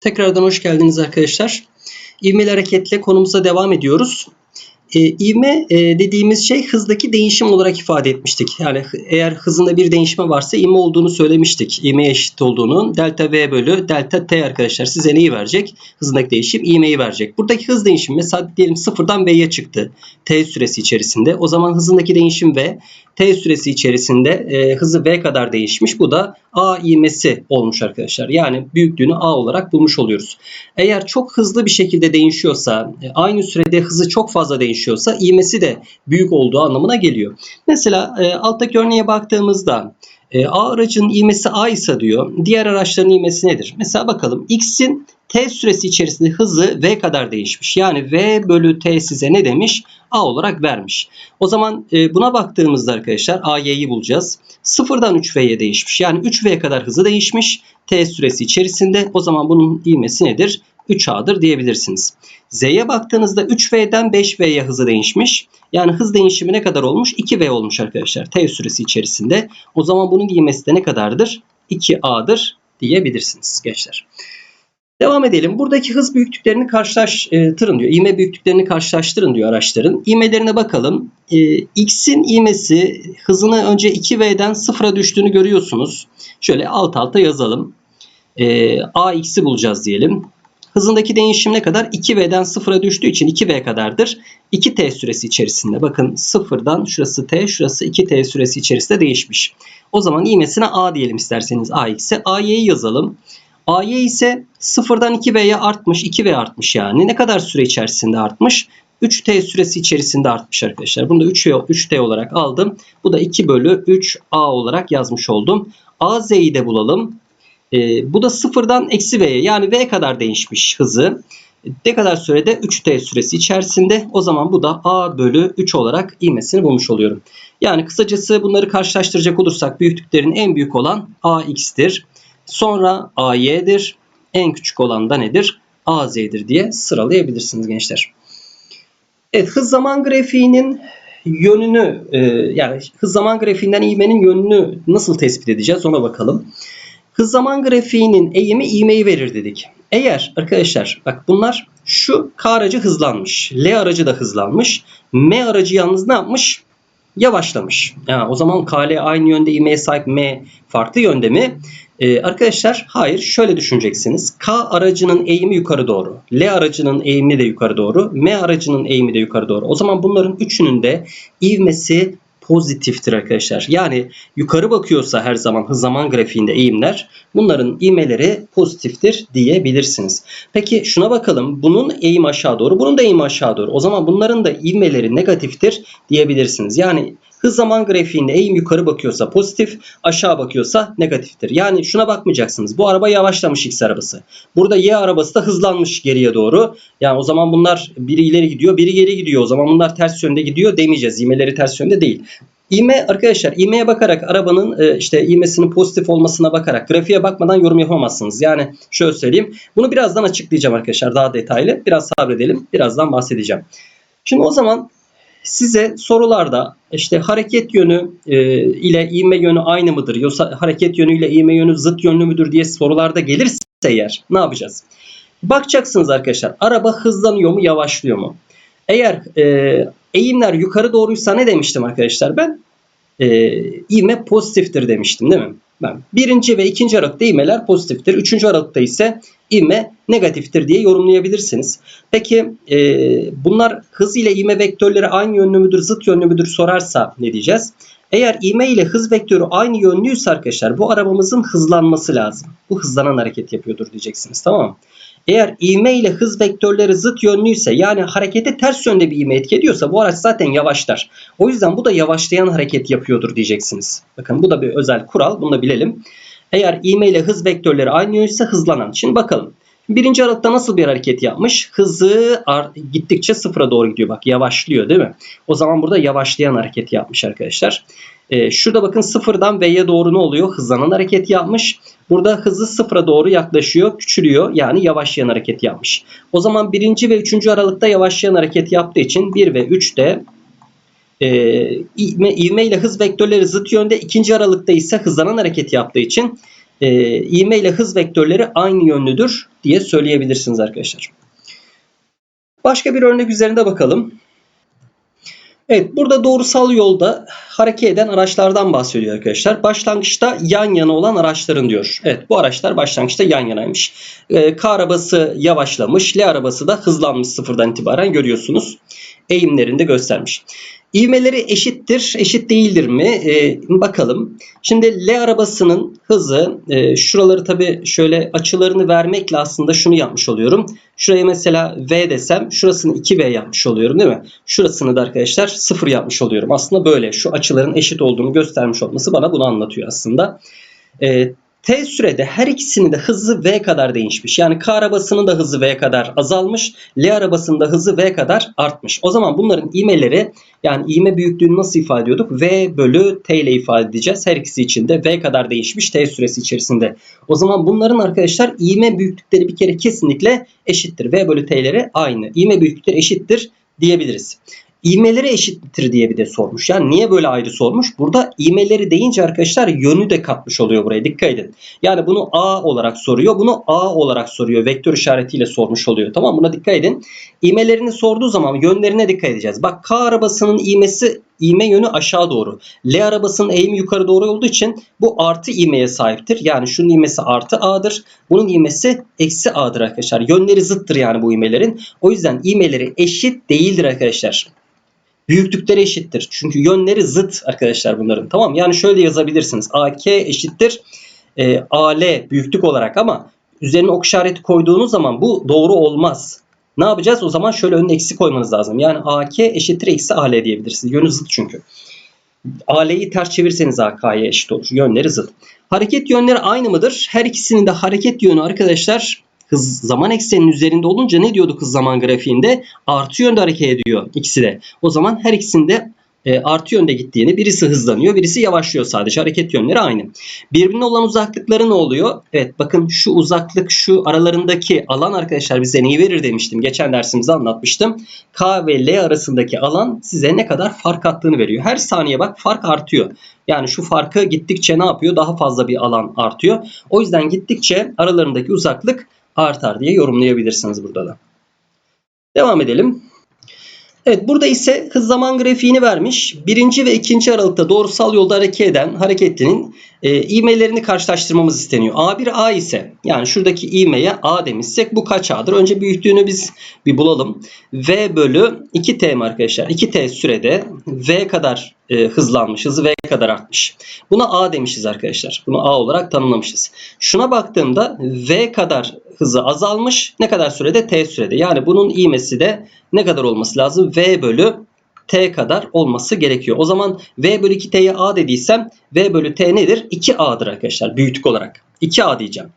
Tekrardan hoş geldiniz arkadaşlar. İvmeli hareketle konumuza devam ediyoruz. E, ivme e, dediğimiz şey hızdaki değişim olarak ifade etmiştik. Yani eğer hızında bir değişme varsa ivme olduğunu söylemiştik. İvmeye eşit olduğunu. Delta V bölü delta T arkadaşlar size neyi verecek? Hızındaki değişim ivmeyi verecek. Buradaki hız değişimi mesela diyelim sıfırdan V'ye çıktı. T süresi içerisinde. O zaman hızındaki değişim V. T süresi içerisinde e, hızı V kadar değişmiş. Bu da A ivmesi olmuş arkadaşlar. Yani büyüklüğünü A olarak bulmuş oluyoruz. Eğer çok hızlı bir şekilde değişiyorsa, e, aynı sürede hızı çok fazla değişiyorsa ivmesi de büyük olduğu anlamına geliyor. Mesela e, alttaki örneğe baktığımızda e, A aracının ivmesi A ise diyor. Diğer araçların ivmesi nedir? Mesela bakalım X'in T süresi içerisinde hızı V kadar değişmiş. Yani V bölü T size ne demiş? A olarak vermiş. O zaman e, buna baktığımızda arkadaşlar AY'yi bulacağız. Sıfırdan 3V'ye değişmiş. Yani 3V kadar hızı değişmiş. T süresi içerisinde. O zaman bunun ivmesi nedir? 3A'dır diyebilirsiniz. Z'ye baktığınızda 3V'den 5V'ye hızı değişmiş. Yani hız değişimi ne kadar olmuş? 2V olmuş arkadaşlar T süresi içerisinde. O zaman bunun ivmesi de ne kadardır? 2A'dır diyebilirsiniz gençler. Devam edelim. Buradaki hız büyüklüklerini karşılaştırın diyor. İğme büyüklüklerini karşılaştırın diyor araçların. İğmelerine bakalım. Ee, X'in ivmesi hızını önce 2V'den 0'a düştüğünü görüyorsunuz. Şöyle alt alta yazalım. Ee, AX'i bulacağız diyelim. Hızındaki değişim ne kadar? 2V'den 0'a düştüğü için 2V kadardır. 2T süresi içerisinde. Bakın 0'dan şurası T, şurası 2T süresi içerisinde değişmiş. O zaman ivmesine A diyelim isterseniz AX'e. AY'yi yazalım. AY ise 0'dan 2V'ye artmış. 2V artmış yani. Ne kadar süre içerisinde artmış? 3T süresi içerisinde artmış arkadaşlar. Bunu da 3V, 3T olarak aldım. Bu da 2 bölü 3A olarak yazmış oldum. AZ'yi de bulalım. Ee, bu da 0'dan eksi V'ye yani V kadar değişmiş hızı. Ne kadar sürede? 3T süresi içerisinde. O zaman bu da A bölü 3 olarak ivmesini bulmuş oluyorum. Yani kısacası bunları karşılaştıracak olursak büyüklüklerin en büyük olan AX'tir. Sonra AY'dir. En küçük olan da nedir? AZ'dir diye sıralayabilirsiniz gençler. Evet hız zaman grafiğinin yönünü e, yani hız zaman grafiğinden ivmenin yönünü nasıl tespit edeceğiz ona bakalım. Hız zaman grafiğinin eğimi ivmeyi verir dedik. Eğer arkadaşlar bak bunlar şu K aracı hızlanmış. L aracı da hızlanmış. M aracı yalnız ne yapmış? Yavaşlamış. Ya, o zaman KL aynı yönde ivmeye sahip M farklı yönde mi? Ee, arkadaşlar hayır şöyle düşüneceksiniz. K aracının eğimi yukarı doğru. L aracının eğimi de yukarı doğru. M aracının eğimi de yukarı doğru. O zaman bunların üçünün de ivmesi pozitiftir arkadaşlar. Yani yukarı bakıyorsa her zaman zaman grafiğinde eğimler bunların ivmeleri pozitiftir diyebilirsiniz. Peki şuna bakalım. Bunun eğim aşağı doğru, bunun da eğimi aşağı doğru. O zaman bunların da ivmeleri negatiftir diyebilirsiniz. Yani hız zaman grafiğinde eğim yukarı bakıyorsa pozitif, aşağı bakıyorsa negatiftir. Yani şuna bakmayacaksınız. Bu araba yavaşlamış X arabası. Burada Y arabası da hızlanmış geriye doğru. Yani o zaman bunlar biri ileri gidiyor, biri geri gidiyor. O zaman bunlar ters yönde gidiyor demeyeceğiz. İğmeleri ters yönde değil. İğme arkadaşlar ivmeye bakarak arabanın e, işte ivmesinin pozitif olmasına bakarak grafiğe bakmadan yorum yapamazsınız. Yani şöyle söyleyeyim. Bunu birazdan açıklayacağım arkadaşlar daha detaylı. Biraz sabredelim. Birazdan bahsedeceğim. Şimdi o zaman size sorularda işte hareket yönü e, ile ivme yönü aynı mıdır? Yoksa hareket yönü ile ivme yönü zıt yönlü müdür diye sorularda gelirse eğer ne yapacağız? Bakacaksınız arkadaşlar araba hızlanıyor mu yavaşlıyor mu? Eğer e, eğimler yukarı doğruysa ne demiştim arkadaşlar ben? E, ivme pozitiftir demiştim değil mi? Birinci ve ikinci aralıkta ivmeler pozitiftir. Üçüncü aralıkta ise ivme negatiftir diye yorumlayabilirsiniz. Peki e, bunlar hız ile ivme vektörleri aynı yönlü müdür, zıt yönlü müdür sorarsa ne diyeceğiz? Eğer ivme ile hız vektörü aynı yönlüyse arkadaşlar bu arabamızın hızlanması lazım. Bu hızlanan hareket yapıyordur diyeceksiniz tamam mı? Eğer ivme ile hız vektörleri zıt yönlüyse yani harekete ters yönde bir ivme etki ediyorsa bu araç zaten yavaşlar. O yüzden bu da yavaşlayan hareket yapıyordur diyeceksiniz. Bakın bu da bir özel kural bunu da bilelim. Eğer ivme ile hız vektörleri aynı yönse hızlanan. Şimdi bakalım. Birinci aralıkta nasıl bir hareket yapmış? Hızı gittikçe sıfıra doğru gidiyor. Bak yavaşlıyor değil mi? O zaman burada yavaşlayan hareket yapmış arkadaşlar. Ee, şurada bakın sıfırdan V'ye doğru ne oluyor? Hızlanan hareket yapmış. Burada hızı sıfıra doğru yaklaşıyor, küçülüyor. Yani yavaşlayan hareket yapmış. O zaman birinci ve üçüncü aralıkta yavaşlayan hareket yaptığı için 1 ve 3'te e, ivme, ivme ile hız vektörleri zıt yönde. ikinci aralıkta ise hızlanan hareket yaptığı için e, ivme ile hız vektörleri aynı yönlüdür diye söyleyebilirsiniz arkadaşlar. Başka bir örnek üzerinde bakalım. Evet burada doğrusal yolda hareket eden araçlardan bahsediyor arkadaşlar. Başlangıçta yan yana olan araçların diyor. Evet bu araçlar başlangıçta yan yanaymış. Ee, K arabası yavaşlamış. L arabası da hızlanmış sıfırdan itibaren görüyorsunuz. Eğimlerinde göstermiş. İvmeleri eşittir, eşit değildir mi? Ee, bakalım. Şimdi L arabasının hızı, e, şuraları tabii şöyle açılarını vermekle aslında şunu yapmış oluyorum. Şuraya mesela V desem, şurasını 2V yapmış oluyorum değil mi? Şurasını da arkadaşlar 0 yapmış oluyorum. Aslında böyle şu açıların eşit olduğunu göstermiş olması bana bunu anlatıyor aslında. Ee, T sürede her ikisinin de hızı V kadar değişmiş. Yani K arabasının da hızı V kadar azalmış. L arabasının da hızı V kadar artmış. O zaman bunların iğmeleri yani iğme büyüklüğünü nasıl ifade ediyorduk? V bölü T ile ifade edeceğiz. Her ikisi için de V kadar değişmiş T süresi içerisinde. O zaman bunların arkadaşlar iğme büyüklükleri bir kere kesinlikle eşittir. V bölü T'leri aynı. İğme büyüklükleri eşittir diyebiliriz. İğmeleri eşittir diye bir de sormuş. Yani niye böyle ayrı sormuş? Burada iğmeleri deyince arkadaşlar yönü de katmış oluyor buraya. Dikkat edin. Yani bunu A olarak soruyor. Bunu A olarak soruyor. Vektör işaretiyle sormuş oluyor. Tamam buna dikkat edin. İğmelerini sorduğu zaman yönlerine dikkat edeceğiz. Bak K arabasının iğmesi iğme yönü aşağı doğru. L arabasının eğimi yukarı doğru olduğu için bu artı iğmeye sahiptir. Yani şunun iğmesi artı A'dır. Bunun iğmesi eksi A'dır arkadaşlar. Yönleri zıttır yani bu iğmelerin. O yüzden iğmeleri eşit değildir arkadaşlar büyüklükleri eşittir. Çünkü yönleri zıt arkadaşlar bunların. Tamam Yani şöyle yazabilirsiniz. AK eşittir e, AL büyüklük olarak ama üzerine ok işareti koyduğunuz zaman bu doğru olmaz. Ne yapacağız? O zaman şöyle önüne eksi koymanız lazım. Yani AK eşittir eksi AL diyebilirsiniz. Yönü zıt çünkü. AL'yi ters çevirseniz AK'ya eşit olur. Yönleri zıt. Hareket yönleri aynı mıdır? Her ikisinin de hareket yönü arkadaşlar hız zaman ekseninin üzerinde olunca ne diyorduk hız zaman grafiğinde? Artı yönde hareket ediyor ikisi de. O zaman her ikisinde e, artı yönde gittiğini birisi hızlanıyor birisi yavaşlıyor sadece hareket yönleri aynı. Birbirine olan uzaklıkları ne oluyor? Evet bakın şu uzaklık şu aralarındaki alan arkadaşlar bize neyi verir demiştim. Geçen dersimizde anlatmıştım. K ve L arasındaki alan size ne kadar fark attığını veriyor. Her saniye bak fark artıyor. Yani şu farkı gittikçe ne yapıyor? Daha fazla bir alan artıyor. O yüzden gittikçe aralarındaki uzaklık artar diye yorumlayabilirsiniz burada da. Devam edelim. Evet burada ise hız zaman grafiğini vermiş. Birinci ve ikinci aralıkta doğrusal yolda hareket eden hareketlinin e, ivmelerini karşılaştırmamız isteniyor. A1 A ise yani şuradaki ivmeye A demişsek bu kaç A'dır? Önce büyüklüğünü biz bir bulalım. V bölü 2T mi arkadaşlar? 2T sürede V kadar e, hızlanmış. Hızı V kadar artmış. Buna A demişiz arkadaşlar. Bunu A olarak tanımlamışız. Şuna baktığımda V kadar hızı azalmış. Ne kadar sürede? T sürede. Yani bunun ivmesi de ne kadar olması lazım? V bölü t kadar olması gerekiyor. O zaman v bölü 2t'ye a dediysem v bölü t nedir? 2a'dır arkadaşlar büyüklük olarak. 2a diyeceğim.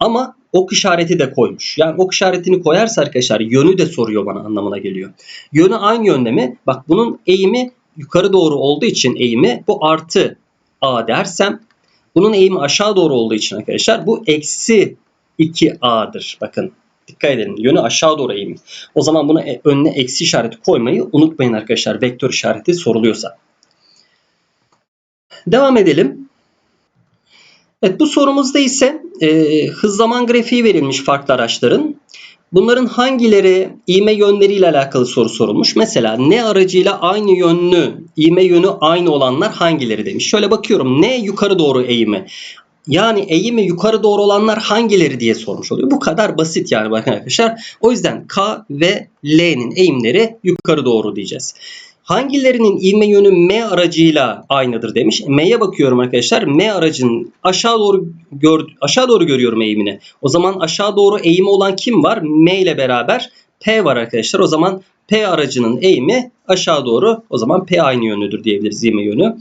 Ama ok işareti de koymuş. Yani ok işaretini koyarsa arkadaşlar yönü de soruyor bana anlamına geliyor. Yönü aynı yönde mi? Bak bunun eğimi yukarı doğru olduğu için eğimi bu artı a dersem bunun eğimi aşağı doğru olduğu için arkadaşlar bu eksi 2a'dır. Bakın Dikkat edin. Yönü aşağı doğru eğimi. O zaman buna e, önüne eksi işareti koymayı unutmayın arkadaşlar. Vektör işareti soruluyorsa. Devam edelim. Evet bu sorumuzda ise e, hız zaman grafiği verilmiş farklı araçların. Bunların hangileri ivme yönleriyle alakalı soru sorulmuş. Mesela ne aracıyla aynı yönlü, ivme yönü aynı olanlar hangileri demiş. Şöyle bakıyorum. Ne yukarı doğru eğimi. Yani eğimi yukarı doğru olanlar hangileri diye sormuş oluyor. Bu kadar basit yani bakın arkadaşlar. O yüzden K ve L'nin eğimleri yukarı doğru diyeceğiz. Hangilerinin ivme yönü M aracıyla aynıdır demiş. M'ye bakıyorum arkadaşlar. M aracının aşağı doğru gör, aşağı doğru görüyorum eğimini. O zaman aşağı doğru eğimi olan kim var? M ile beraber P var arkadaşlar. O zaman P aracının eğimi aşağı doğru. O zaman P aynı yönlüdür diyebiliriz ivme yönü.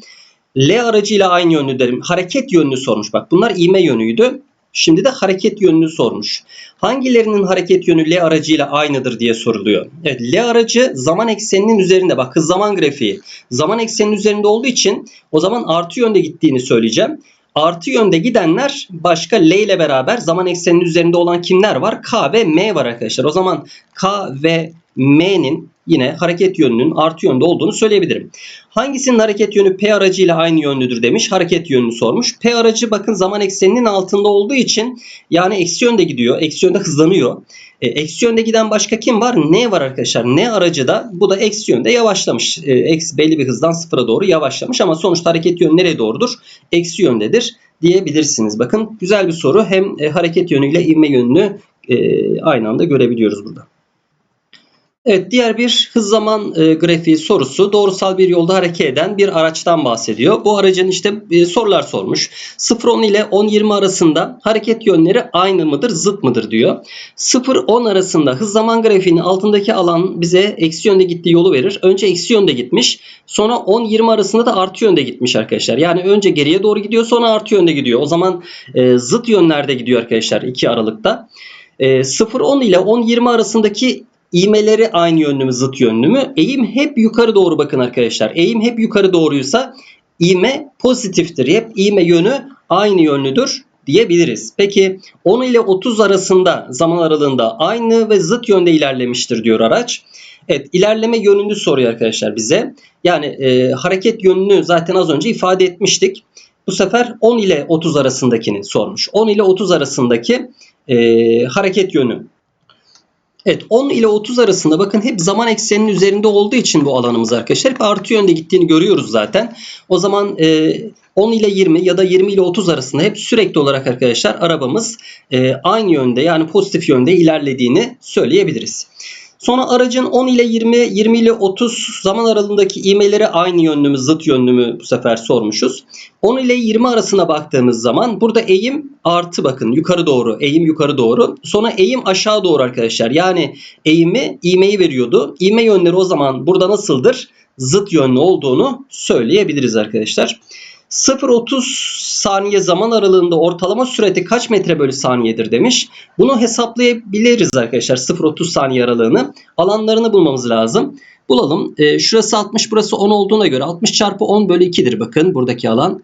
L aracıyla aynı yönlü derim. Hareket yönünü sormuş. Bak bunlar ivme yönüydü. Şimdi de hareket yönünü sormuş. Hangilerinin hareket yönü L aracıyla aynıdır diye soruluyor. Evet L aracı zaman ekseninin üzerinde. Bak hız zaman grafiği. Zaman ekseninin üzerinde olduğu için o zaman artı yönde gittiğini söyleyeceğim. Artı yönde gidenler başka L ile beraber zaman ekseninin üzerinde olan kimler var? K ve M var arkadaşlar. O zaman K ve M'nin yine hareket yönünün artı yönde olduğunu söyleyebilirim. Hangisinin hareket yönü P aracıyla aynı yönlüdür demiş. Hareket yönünü sormuş. P aracı bakın zaman ekseninin altında olduğu için yani eksi yönde gidiyor. Eksi yönde hızlanıyor. E, eksi yönde giden başka kim var? N var arkadaşlar. N aracı da bu da eksi yönde yavaşlamış. E, eksi belli bir hızdan sıfıra doğru yavaşlamış ama sonuçta hareket yönü nereye doğrudur? Eksi yöndedir diyebilirsiniz. Bakın güzel bir soru. Hem e, hareket yönüyle ivme yönünü e, aynı anda görebiliyoruz burada. Evet diğer bir hız zaman e, grafiği sorusu doğrusal bir yolda hareket eden bir araçtan bahsediyor. Bu aracın işte e, sorular sormuş. 0-10 ile 10-20 arasında hareket yönleri aynı mıdır zıt mıdır diyor. 0-10 arasında hız zaman grafiğinin altındaki alan bize eksi yönde gittiği yolu verir. Önce eksi yönde gitmiş sonra 10-20 arasında da artı yönde gitmiş arkadaşlar. Yani önce geriye doğru gidiyor sonra artı yönde gidiyor. O zaman e, zıt yönlerde gidiyor arkadaşlar 2 aralıkta. 0-10 ile 10-20 arasındaki İğmeleri aynı yönlü mü zıt yönlü mü? Eğim hep yukarı doğru bakın arkadaşlar. Eğim hep yukarı doğruysa iğme pozitiftir. Hep iğme yönü aynı yönlüdür diyebiliriz. Peki 10 ile 30 arasında zaman aralığında aynı ve zıt yönde ilerlemiştir diyor araç. Evet ilerleme yönünü soruyor arkadaşlar bize. Yani e, hareket yönünü zaten az önce ifade etmiştik. Bu sefer 10 ile 30 arasındakini sormuş. 10 ile 30 arasındaki e, hareket yönü Evet 10 ile 30 arasında bakın hep zaman ekseninin üzerinde olduğu için bu alanımız arkadaşlar hep artı yönde gittiğini görüyoruz zaten. O zaman e, 10 ile 20 ya da 20 ile 30 arasında hep sürekli olarak arkadaşlar arabamız e, aynı yönde yani pozitif yönde ilerlediğini söyleyebiliriz. Sonra aracın 10 ile 20, 20 ile 30 zaman aralığındaki ivmeleri aynı yönlü mü, zıt yönlü mü bu sefer sormuşuz. 10 ile 20 arasına baktığımız zaman burada eğim artı bakın yukarı doğru, eğim yukarı doğru. Sonra eğim aşağı doğru arkadaşlar. Yani eğimi ivmeyi veriyordu. İvme yönleri o zaman burada nasıldır? Zıt yönlü olduğunu söyleyebiliriz arkadaşlar. 0-30 saniye zaman aralığında ortalama süreti kaç metre bölü saniyedir demiş. Bunu hesaplayabiliriz arkadaşlar 0-30 saniye aralığını. Alanlarını bulmamız lazım. Bulalım. E, şurası 60 burası 10 olduğuna göre 60 çarpı 10 bölü 2'dir bakın buradaki alan.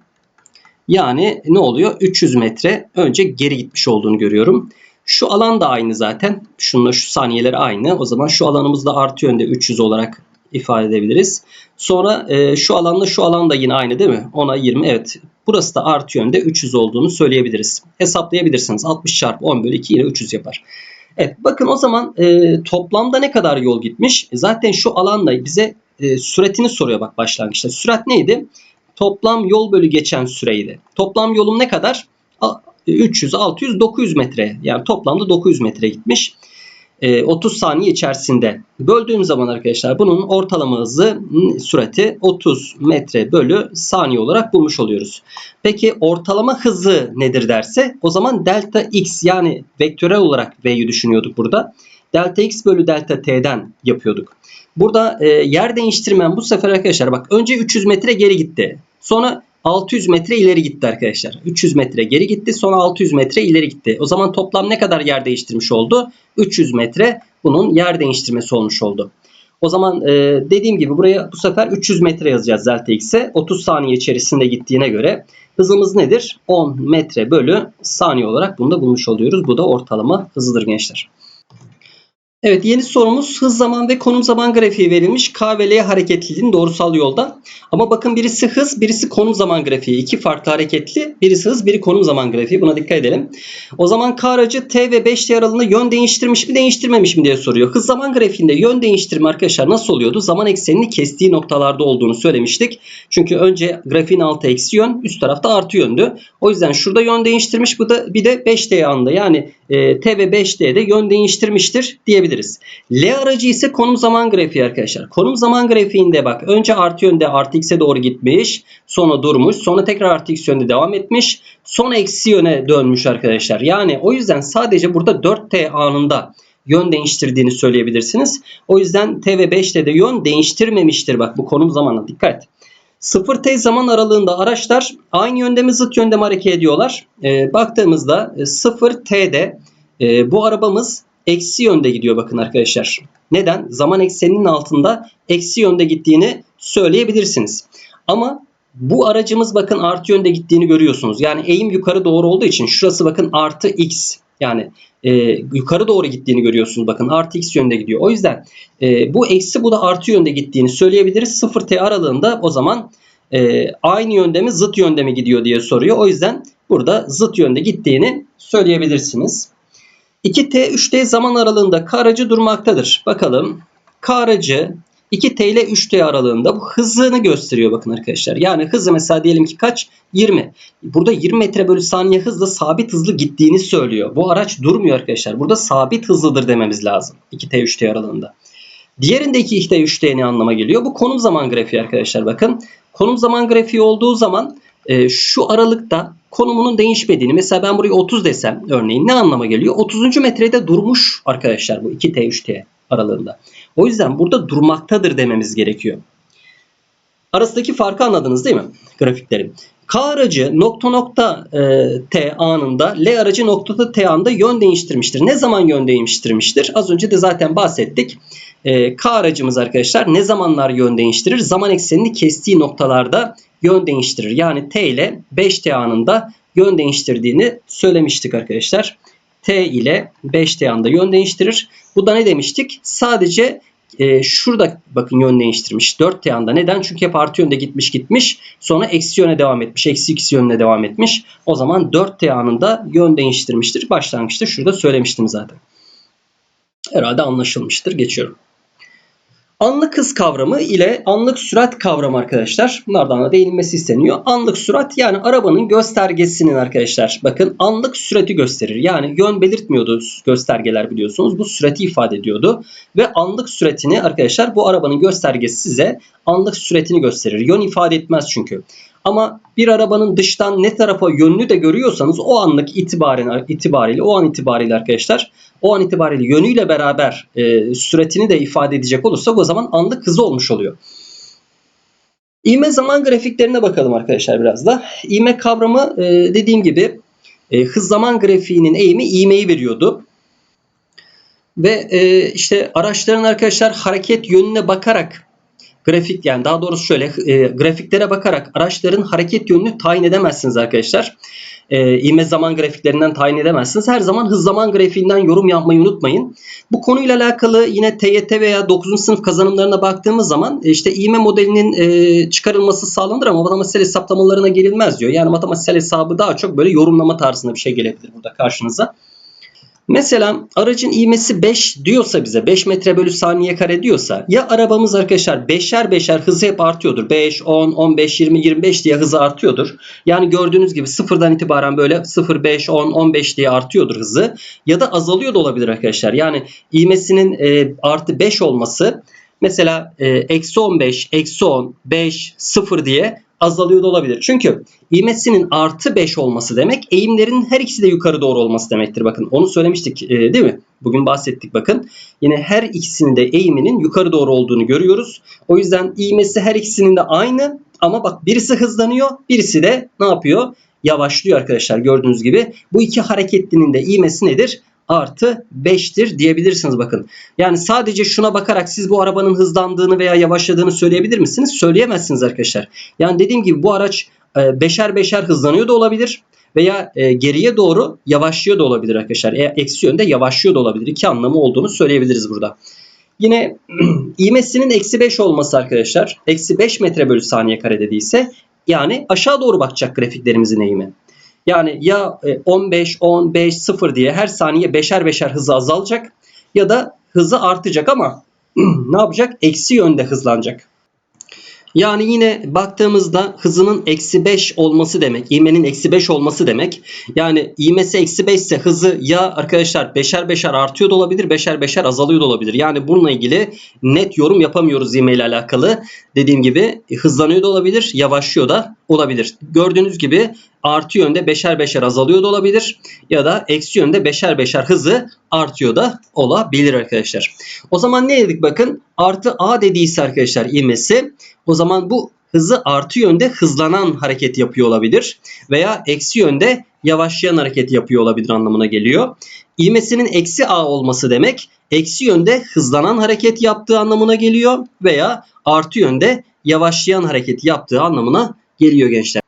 Yani ne oluyor? 300 metre önce geri gitmiş olduğunu görüyorum. Şu alan da aynı zaten. Şununla şu saniyeler aynı. O zaman şu alanımız da artı yönde 300 olarak ifade edebiliriz. Sonra e, şu alanla şu alan da yine aynı değil mi? 10'a 20 evet. Burası da artı yönde 300 olduğunu söyleyebiliriz. Hesaplayabilirsiniz. 60 çarpı 10 bölü 2 yine 300 yapar. Evet bakın o zaman e, toplamda ne kadar yol gitmiş? Zaten şu alanda bize e, süretini soruyor bak başlangıçta. Sürat neydi? Toplam yol bölü geçen süreydi. Toplam yolum ne kadar? 300, 600, 900 metre. Yani toplamda 900 metre gitmiş. 30 e, saniye içerisinde böldüğüm zaman arkadaşlar bunun ortalama hızı sürati 30 metre bölü saniye olarak bulmuş oluyoruz. Peki ortalama hızı nedir derse o zaman delta x yani vektörel olarak v'yi düşünüyorduk burada. Delta x bölü delta t'den yapıyorduk. Burada e, yer değiştirmem bu sefer arkadaşlar bak önce 300 metre geri gitti. Sonra 600 metre ileri gitti arkadaşlar. 300 metre geri gitti sonra 600 metre ileri gitti. O zaman toplam ne kadar yer değiştirmiş oldu? 300 metre bunun yer değiştirmesi olmuş oldu. O zaman e, dediğim gibi buraya bu sefer 300 metre yazacağız delta x'e. 30 saniye içerisinde gittiğine göre hızımız nedir? 10 metre bölü saniye olarak bunu da bulmuş oluyoruz. Bu da ortalama hızıdır gençler. Evet yeni sorumuz hız zaman ve konum zaman grafiği verilmiş. K ve L hareketliliğin doğrusal yolda. Ama bakın birisi hız birisi konum zaman grafiği. İki farklı hareketli. Birisi hız biri konum zaman grafiği. Buna dikkat edelim. O zaman K aracı T ve 5T aralığında yön değiştirmiş mi değiştirmemiş mi diye soruyor. Hız zaman grafiğinde yön değiştirme arkadaşlar nasıl oluyordu? Zaman eksenini kestiği noktalarda olduğunu söylemiştik. Çünkü önce grafiğin altı eksi yön üst tarafta artı yöndü. O yüzden şurada yön değiştirmiş. Bu da bir de 5T anda yani e, T ve 5T'de yön değiştirmiştir diyebiliriz. L aracı ise konum zaman grafiği arkadaşlar. Konum zaman grafiğinde bak önce artı yönde artı x'e doğru gitmiş. Sonra durmuş. Sonra tekrar artı x yönde devam etmiş. Sonra eksi yöne dönmüş arkadaşlar. Yani o yüzden sadece burada 4T anında yön değiştirdiğini söyleyebilirsiniz. O yüzden T ve 5'te de yön değiştirmemiştir. Bak bu konum zamana dikkat. 0T zaman aralığında araçlar aynı yönde mi zıt yönde mi hareket ediyorlar? E, baktığımızda 0T'de e, bu arabamız eksi yönde gidiyor bakın arkadaşlar. Neden? Zaman ekseninin altında eksi yönde gittiğini söyleyebilirsiniz. Ama bu aracımız bakın artı yönde gittiğini görüyorsunuz. Yani eğim yukarı doğru olduğu için şurası bakın artı x. Yani e, yukarı doğru gittiğini görüyorsunuz. Bakın artı x yönde gidiyor. O yüzden e, bu eksi bu da artı yönde gittiğini söyleyebiliriz. 0t aralığında o zaman e, aynı yönde mi zıt yönde mi gidiyor diye soruyor. O yüzden burada zıt yönde gittiğini söyleyebilirsiniz. 2t 3t zaman aralığında k aracı durmaktadır. Bakalım k aracı 2t ile 3t aralığında bu hızını gösteriyor bakın arkadaşlar. Yani hızı mesela diyelim ki kaç? 20. Burada 20 metre bölü saniye hızla sabit hızlı gittiğini söylüyor. Bu araç durmuyor arkadaşlar. Burada sabit hızlıdır dememiz lazım. 2t 3t aralığında. Diğerinde 2t 3t ne anlama geliyor? Bu konum zaman grafiği arkadaşlar bakın. Konum zaman grafiği olduğu zaman e, şu aralıkta konumunun değişmediğini mesela ben buraya 30 desem örneğin ne anlama geliyor? 30. metrede durmuş arkadaşlar bu 2t 3t aralığında. O yüzden burada durmaktadır dememiz gerekiyor. Arasındaki farkı anladınız değil mi? Grafiklerin. K aracı nokta nokta e, T anında L aracı noktada T anında yön değiştirmiştir. Ne zaman yön değiştirmiştir? Az önce de zaten bahsettik. E, K aracımız arkadaşlar ne zamanlar yön değiştirir? Zaman eksenini kestiği noktalarda yön değiştirir. Yani T ile 5T anında yön değiştirdiğini söylemiştik arkadaşlar. T ile 5T anında yön değiştirir. Bu da ne demiştik? Sadece e, şurada bakın yön değiştirmiş. 4T anda. Neden? Çünkü hep artı yönde gitmiş gitmiş. Sonra eksi yöne devam etmiş. Eksi x yönüne devam etmiş. O zaman 4T anında yön değiştirmiştir. Başlangıçta şurada söylemiştim zaten. Herhalde anlaşılmıştır. Geçiyorum. Anlık hız kavramı ile anlık sürat kavramı arkadaşlar. Bunlardan da değinilmesi isteniyor. Anlık sürat yani arabanın göstergesinin arkadaşlar. Bakın anlık sürati gösterir. Yani yön belirtmiyordu göstergeler biliyorsunuz. Bu sürati ifade ediyordu. Ve anlık süratini arkadaşlar bu arabanın göstergesi size anlık süratini gösterir. Yön ifade etmez çünkü. Ama bir arabanın dıştan ne tarafa yönünü de görüyorsanız o anlık itibaren itibariyle o an itibariyle arkadaşlar o an itibariyle yönüyle beraber e, süratini de ifade edecek olursak o zaman anlık hızı olmuş oluyor. İğme zaman grafiklerine bakalım arkadaşlar biraz da. İğme kavramı e, dediğim gibi e, hız zaman grafiğinin eğimi iğmeyi veriyordu. Ve e, işte araçların arkadaşlar hareket yönüne bakarak grafik yani daha doğrusu şöyle e, grafiklere bakarak araçların hareket yönünü tayin edemezsiniz arkadaşlar. E, ivme zaman grafiklerinden tayin edemezsiniz. Her zaman hız zaman grafiğinden yorum yapmayı unutmayın. Bu konuyla alakalı yine TYT veya 9. sınıf kazanımlarına baktığımız zaman e, işte ivme modelinin e, çıkarılması sağlanır ama matematiksel hesaplamalarına girilmez diyor. Yani matematiksel hesabı daha çok böyle yorumlama tarzında bir şey gelebilir burada karşınıza. Mesela aracın ivmesi 5 diyorsa bize 5 metre bölü saniye kare diyorsa ya arabamız arkadaşlar beşer beşer hızı hep artıyordur. 5, 10, 15, 20, 25 diye hızı artıyordur. Yani gördüğünüz gibi sıfırdan itibaren böyle 0, 5, 10, 15 diye artıyordur hızı. Ya da azalıyor da olabilir arkadaşlar. Yani ivmesinin e, artı 5 olması mesela e, eksi 15, eksi 10, 5, 0 diye azalıyor da olabilir. Çünkü ivmesinin artı 5 olması demek eğimlerin her ikisi de yukarı doğru olması demektir. Bakın onu söylemiştik e, değil mi? Bugün bahsettik bakın. Yine her ikisinin de eğiminin yukarı doğru olduğunu görüyoruz. O yüzden ivmesi her ikisinin de aynı ama bak birisi hızlanıyor birisi de ne yapıyor? Yavaşlıyor arkadaşlar gördüğünüz gibi. Bu iki hareketlinin de ivmesi nedir? Artı 5'tir diyebilirsiniz bakın. Yani sadece şuna bakarak siz bu arabanın hızlandığını veya yavaşladığını söyleyebilir misiniz? Söyleyemezsiniz arkadaşlar. Yani dediğim gibi bu araç e, beşer beşer hızlanıyor da olabilir veya e, geriye doğru yavaşlıyor da olabilir arkadaşlar. E, eksi yönde yavaşlıyor da olabilir. İki anlamı olduğunu söyleyebiliriz burada. Yine ivmesinin eksi 5 olması arkadaşlar. Eksi 5 metre bölü saniye kare dediyse yani aşağı doğru bakacak grafiklerimizin eğimi. Yani ya 15, 15, 0 diye her saniye beşer beşer hızı azalacak ya da hızı artacak ama ne yapacak? Eksi yönde hızlanacak. Yani yine baktığımızda hızının eksi 5 olması demek. İğmenin eksi 5 olması demek. Yani ivmesi eksi 5 ise hızı ya arkadaşlar beşer beşer artıyor da olabilir. Beşer beşer azalıyor da olabilir. Yani bununla ilgili net yorum yapamıyoruz ivme ile alakalı. Dediğim gibi hızlanıyor da olabilir. Yavaşlıyor da olabilir. Gördüğünüz gibi artı yönde beşer beşer azalıyor da olabilir. Ya da eksi yönde beşer beşer hızı artıyor da olabilir arkadaşlar. O zaman ne dedik bakın artı a dediyse arkadaşlar ivmesi o zaman bu hızı artı yönde hızlanan hareket yapıyor olabilir. Veya eksi yönde yavaşlayan hareket yapıyor olabilir anlamına geliyor. İvmesinin eksi a olması demek eksi yönde hızlanan hareket yaptığı anlamına geliyor. Veya artı yönde yavaşlayan hareket yaptığı anlamına geliyor gençler.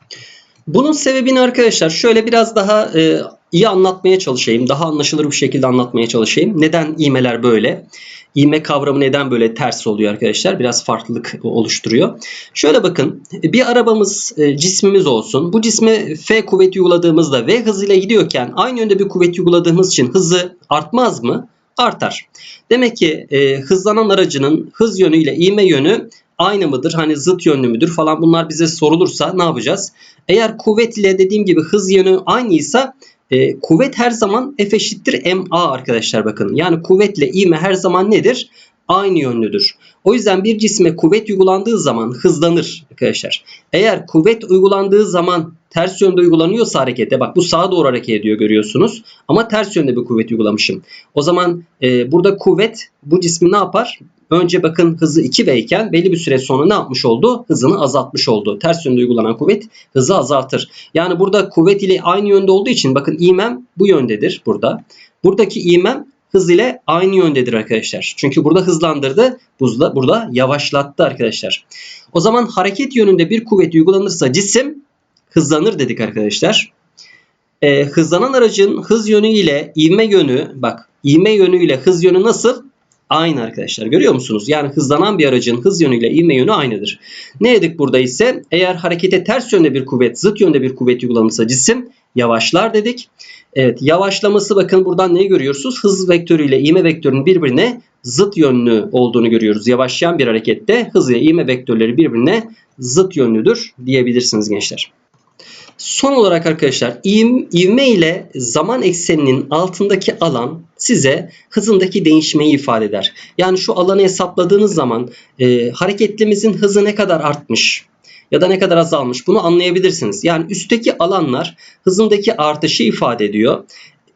Bunun sebebini arkadaşlar şöyle biraz daha e, iyi anlatmaya çalışayım. Daha anlaşılır bir şekilde anlatmaya çalışayım. Neden ivmeler böyle? İvme kavramı neden böyle ters oluyor arkadaşlar? Biraz farklılık oluşturuyor. Şöyle bakın. Bir arabamız, e, cismimiz olsun. Bu cisme F kuvveti uyguladığımızda V hızıyla gidiyorken aynı yönde bir kuvvet uyguladığımız için hızı artmaz mı? Artar. Demek ki e, hızlanan aracının hız yönüyle ivme yönü aynı mıdır? Hani zıt yönlü müdür falan bunlar bize sorulursa ne yapacağız? Eğer kuvvet ile dediğim gibi hız yönü aynıysa e, kuvvet her zaman F eşittir ma arkadaşlar bakın. Yani kuvvetle ivme her zaman nedir? Aynı yönlüdür. O yüzden bir cisme kuvvet uygulandığı zaman hızlanır arkadaşlar. Eğer kuvvet uygulandığı zaman ters yönde uygulanıyorsa harekete bak bu sağa doğru hareket ediyor görüyorsunuz. Ama ters yönde bir kuvvet uygulamışım. O zaman e, burada kuvvet bu cismi ne yapar? Önce bakın hızı 2V iken belli bir süre sonra ne yapmış oldu? Hızını azaltmış oldu. Ters yönde uygulanan kuvvet hızı azaltır. Yani burada kuvvet ile aynı yönde olduğu için bakın ivmem bu yöndedir burada. Buradaki ivmem hız ile aynı yöndedir arkadaşlar. Çünkü burada hızlandırdı, buzda burada yavaşlattı arkadaşlar. O zaman hareket yönünde bir kuvvet uygulanırsa cisim hızlanır dedik arkadaşlar. Ee, hızlanan aracın hız yönü ile ivme yönü bak ivme yönü ile hız yönü nasıl? Aynı arkadaşlar görüyor musunuz? Yani hızlanan bir aracın hız yönüyle ivme yönü aynıdır. Ne dedik burada ise eğer harekete ters yönde bir kuvvet zıt yönde bir kuvvet uygulanırsa cisim yavaşlar dedik. Evet yavaşlaması bakın buradan neyi görüyorsunuz? Hız vektörüyle ivme vektörünün birbirine zıt yönlü olduğunu görüyoruz. Yavaşlayan bir harekette hız ile ivme vektörleri birbirine zıt yönlüdür diyebilirsiniz gençler. Son olarak arkadaşlar iv- ivme ile zaman ekseninin altındaki alan size hızındaki değişmeyi ifade eder. Yani şu alanı hesapladığınız zaman e, hareketlimizin hızı ne kadar artmış ya da ne kadar azalmış bunu anlayabilirsiniz. Yani üstteki alanlar hızındaki artışı ifade ediyor.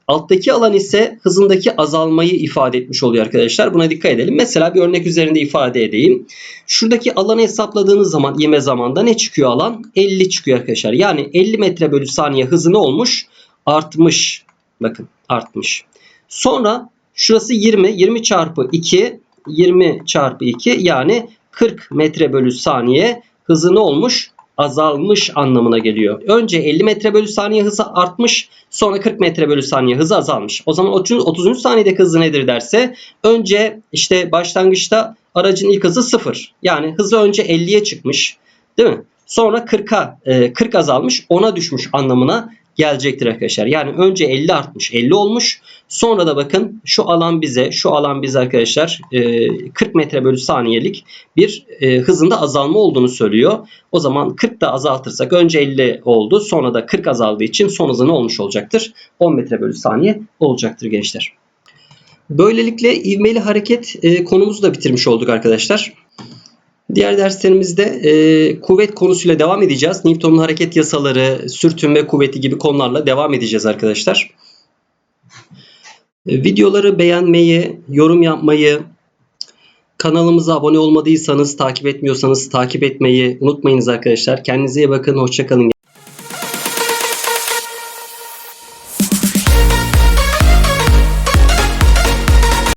Alttaki alan ise hızındaki azalmayı ifade etmiş oluyor arkadaşlar. Buna dikkat edelim. Mesela bir örnek üzerinde ifade edeyim. Şuradaki alanı hesapladığınız zaman ivme zamanda ne çıkıyor alan? 50 çıkıyor arkadaşlar. Yani 50 metre bölü saniye hızı ne olmuş? Artmış. Bakın artmış. Sonra şurası 20. 20 çarpı 2. 20 çarpı 2 yani 40 metre bölü saniye hızı ne olmuş? Azalmış anlamına geliyor. Önce 50 metre bölü saniye hızı artmış sonra 40 metre bölü saniye hızı azalmış. O zaman 30. 30. saniyedeki hızı nedir derse önce işte başlangıçta aracın ilk hızı 0. Yani hızı önce 50'ye çıkmış değil mi? Sonra 40'a e, 40 azalmış 10'a düşmüş anlamına gelecektir arkadaşlar. Yani önce 50 artmış 50 olmuş. Sonra da bakın şu alan bize şu alan bize arkadaşlar e, 40 metre bölü saniyelik bir e, hızında azalma olduğunu söylüyor. O zaman 40 da azaltırsak önce 50 oldu sonra da 40 azaldığı için son hızı ne olmuş olacaktır? 10 metre bölü saniye olacaktır gençler. Böylelikle ivmeli hareket e, konumuzu da bitirmiş olduk arkadaşlar. Diğer derslerimizde e, kuvvet konusuyla devam edeceğiz. Newton'un hareket yasaları, sürtünme kuvveti gibi konularla devam edeceğiz arkadaşlar. E, videoları beğenmeyi, yorum yapmayı, kanalımıza abone olmadıysanız, takip etmiyorsanız takip etmeyi unutmayınız arkadaşlar. Kendinize iyi bakın, hoşçakalın.